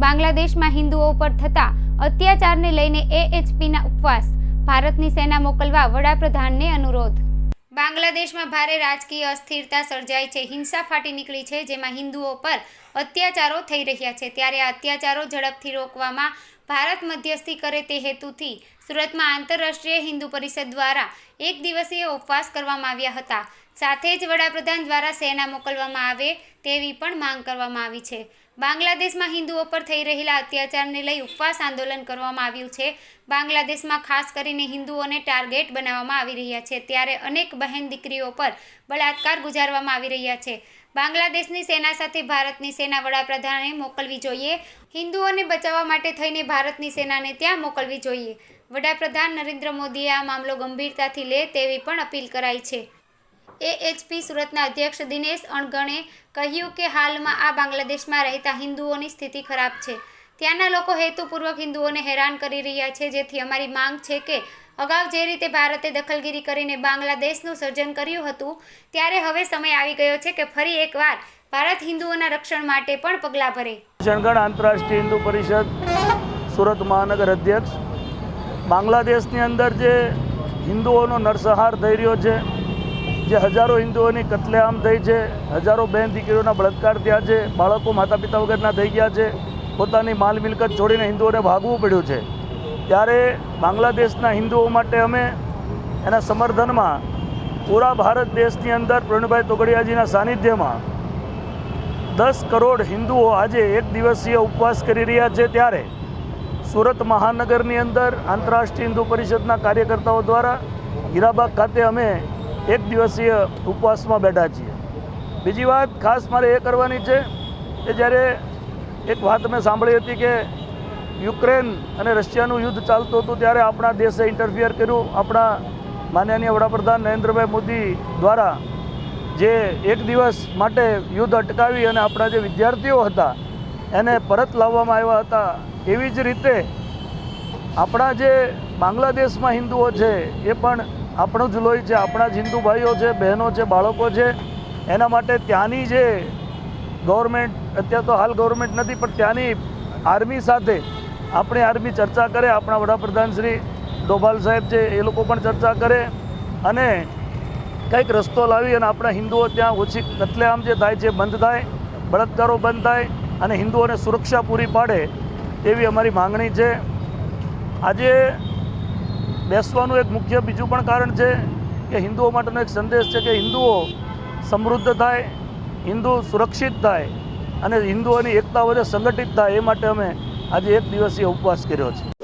બાંગ્લાદેશમાં હિન્દુઓ પર થતા અત્યાચારને લઈને એએચપીના ઉપવાસ. ભારતની સેના મોકલવા વડાપ્રધાનને અનુરોધ. બાંગ્લાદેશમાં ભારે રાજકીય અસ્થિરતા સર્જાઈ છે. હિંસા ફાટી નીકળી છે, જેમાં હિન્દુઓ પર અત્યાચારો થઈ રહ્યા છે. ત્યારે આ અત્યાચારો ઝડપથી રોકવામાં ભારત મધ્યસ્થી કરે તે હેતુથી સુરતમાં આંતરરાષ્ટ્રીય હિન્દુ પરિષદ દ્વારા એક દિવસીય ઉપવાસ કરવામાં આવ્યા હતા. સાથે જ વડાપ્રધાન દ્વારા સેના મોકલવામાં આવે તેવી પણ માંગ કરવામાં આવી છે. બાંગ્લાદેશમાં હિન્દુઓ પર થઈ રહેલા અત્યાચારને લઈ ઉપવાસ આંદોલન કરવામાં આવ્યું છે. બાંગ્લાદેશમાં ખાસ કરીને હિન્દુઓને ટાર્ગેટ બનાવવામાં આવી રહ્યા છે. ત્યારે અનેક બહેન દીકરીઓ પર બળાત્કાર ગુજારવામાં આવી રહ્યા છે. બાંગ્લાદેશની સેના સાથે ભારતની સેના વડાપ્રધાને મોકલવી જોઈએ. હિન્દુઓને બચાવવા માટે થઈને ભારતની સેનાને ત્યાં મોકલવી જોઈએ. વડાપ્રધાન નરેન્દ્ર મોદીએ આ મામલો ગંભીરતાથી લે તેવી પણ અપીલ કરાઈ છે. એએચપી સુરતના અધ્યક્ષ દિનેશ અણગણે કહ્યું કે હાલમાં આ બાંગ્લાદેશમાં રહેતા હિન્દુઓની સ્થિતિ ખરાબ છે. ત્યાંના લોકો હેતુપૂર્વક હિન્દુઓને હેરાન કરી રહ્યા છે, જેથી અમારી માંગ છે કે અગાઉ જે રીતે ભારતે દખલગીરી કરીને બાંગ્લાદેશનું સર્જન કર્યું હતું, ત્યારે હવે સમય આવી ગયો છે કે ફરી એકવાર ભારત હિન્દુઓના રક્ષણ માટે પણ પગલાં ભરે. શણગણ આંતરરાષ્ટ્રીય હિન્દુ પરિષદ સુરત મહાનગર અધ્યક્ષ, બાંગ્લાદેશની અંદર જે હિન્દુઓનો નરસંહાર થઈ રહ્યો છે જે હજારો હિન્દુઓની કતલેઆમ થઈ છે, હજારો બહેન દીકરીઓના બળાત્કાર થયા છે, બાળકો માતા પિતા વગરના થઈ ગયા છે, પોતાની માલ મિલકત છોડીને હિન્દુઓને ભાગવું પડ્યું છે. ત્યારે બાંગ્લાદેશના હિન્દુઓ માટે અમે એના સમર્થનમાં પૂરા ભારત દેશની અંદર પ્રવીણભાઈ તોગડિયાજીના સાનિધ્યમાં દસ કરોડ હિન્દુઓ આજે એક દિવસીય ઉપવાસ કરી રહ્યા છે ત્યારે સુરત મહાનગરની અંદર આંતરરાષ્ટ્રીય હિન્દુ પરિષદના કાર્યકર્તાઓ દ્વારા હીરાબાગ ખાતે અમે એક દિવસીય ઉપવાસમાં બેઠા છીએ. બીજી વાત ખાસ મારે એ કરવાની છે કે જ્યારે એક વાત મેં સાંભળી હતી કે યુક્રેન અને રશિયાનું યુદ્ધ ચાલતું હતું ત્યારે આપણા દેશે ઇન્ટરફિયર કર્યું. આપણા માનનીય વડાપ્રધાન નરેન્દ્રભાઈ મોદી દ્વારા જે એક દિવસ માટે યુદ્ધ અટકાવી અને આપણા જે વિદ્યાર્થીઓ હતા એને પરત લાવવામાં આવ્યા હતા, એવી જ રીતે આપણા જે બાંગ્લાદેશમાં હિન્દુઓ છે એ પણ આપણું જ લોહી છે, આપણા જ હિન્દુ ભાઈઓ છે, બહેનો છે, બાળકો છે, એના માટે ત્યાંની જે ગવર્મેન્ટ અત્યારે તો હાલ ગવર્મેન્ટ નથી, પણ ત્યાંની આર્મી સાથે આપણી આર્મી ચર્ચા કરે, આપણા વડાપ્રધાન શ્રી ડોભાલ સાહેબ છે, એ લોકો પણ ચર્ચા કરે અને કંઈક રસ્તો લાવી અને આપણા હિન્દુઓ ત્યાં ઓછી કતલેઆમ જે થાય છે, બંધ થાય, બળાત્કારો બંધ થાય અને હિન્દુઓને સુરક્ષા પૂરી પાડે એવી અમારી માંગણી છે. આજે બેસવાનું એક મુખ્ય બીજું પણ કારણ છે કે હિન્દુઓ માટેનો એક સંદેશ છે કે હિન્દુઓ સમૃદ્ધ થાય, હિન્દુ સુરક્ષિત થાય અને હિન્દુઓની એકતા વધે, સંગઠિત થાય, એ માટે અમે આજે એક દિવસીય ઉપવાસ કર્યો છે.